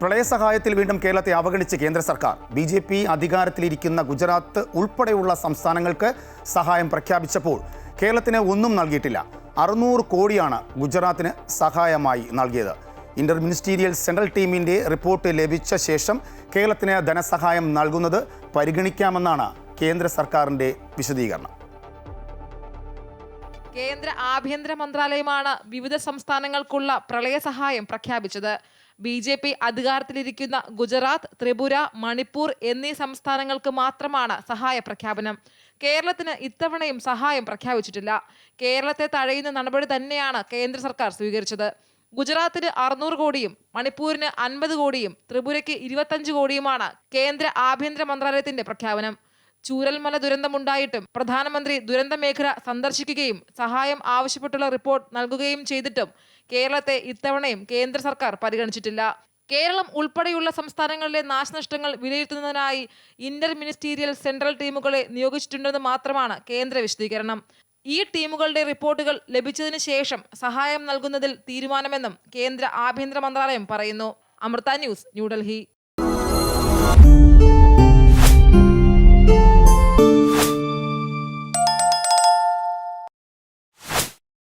പ്രളയസഹായത്തിൽ വീണ്ടും കേരളത്തെ അവഗണിച്ച് കേന്ദ്ര സർക്കാർ. ബി ജെ പി അധികാരത്തിലിരിക്കുന്ന ഗുജറാത്ത് ഉൾപ്പെടെയുള്ള സംസ്ഥാനങ്ങൾക്ക് സഹായം പ്രഖ്യാപിച്ചപ്പോൾ കേരളത്തിന് ഒന്നും നൽകിയിട്ടില്ല. അറുന്നൂറ് കോടിയാണ് ഗുജറാത്തിന് സഹായമായി നൽകിയത്. ഇന്റർ മിനിസ്റ്റീരിയൽ സെൻട്രൽ ടീമിന്റെ റിപ്പോർട്ട് ലഭിച്ച ശേഷം കേരളത്തിന് ധനസഹായം നൽകുന്നത് പരിഗണിക്കാമെന്നാണ് കേന്ദ്ര സർക്കാരിന്റെ വിശദീകരണം. കേന്ദ്ര ആഭ്യന്തര മന്ത്രാലയമാണ് വിവിധ സംസ്ഥാനങ്ങൾക്കുള്ള പ്രളയ സഹായം പ്രഖ്യാപിച്ചത്. ബി ജെ പി അധികാരത്തിലിരിക്കുന്ന ഗുജറാത്ത് ത്രിപുര മണിപ്പൂർ എന്നീ സംസ്ഥാനങ്ങൾക്ക് മാത്രമാണ് സഹായ പ്രഖ്യാപനം. കേരളത്തിന് ഇത്തവണയും സഹായം പ്രഖ്യാപിച്ചിട്ടില്ല. കേരളത്തെ തഴയുന്ന നടപടി തന്നെയാണ് കേന്ദ്ര സർക്കാർ സ്വീകരിച്ചത്. ഗുജറാത്തിന് അറുന്നൂറ് കോടിയും മണിപ്പൂരിന് അൻപത് കോടിയും ത്രിപുരയ്ക്ക് ഇരുപത്തഞ്ച് കോടിയുമാണ് കേന്ദ്ര ആഭ്യന്തര മന്ത്രാലയത്തിന്റെ പ്രഖ്യാപനം. ചൂരൽമല ദുരന്തമുണ്ടായിട്ടും പ്രധാനമന്ത്രി ദുരന്ത മേഖല സന്ദർശിക്കുകയും സഹായം ആവശ്യപ്പെട്ടുള്ള റിപ്പോർട്ട് നൽകുകയും ചെയ്തിട്ടും കേരളത്തെ ഇത്തവണയും കേന്ദ്ര സർക്കാർ പരിഗണിച്ചിട്ടില്ല. കേരളം ഉൾപ്പെടെയുള്ള സംസ്ഥാനങ്ങളിലെ നാശനഷ്ടങ്ങൾ വിലയിരുത്തുന്നതിനായി ഇന്റർ മിനിസ്റ്റീരിയൽ സെൻട്രൽ ടീമുകളെ നിയോഗിച്ചിട്ടുണ്ടെന്ന് മാത്രമാണ് കേന്ദ്ര വിശദീകരണം. ഈ ടീമുകളുടെ റിപ്പോർട്ടുകൾ ലഭിച്ചതിന് ശേഷം സഹായം നൽകുന്നതിൽ തീരുമാനമെന്നും കേന്ദ്ര ആഭ്യന്തര മന്ത്രാലയം പറയുന്നു. അമൃത ന്യൂസ് ന്യൂഡൽഹി.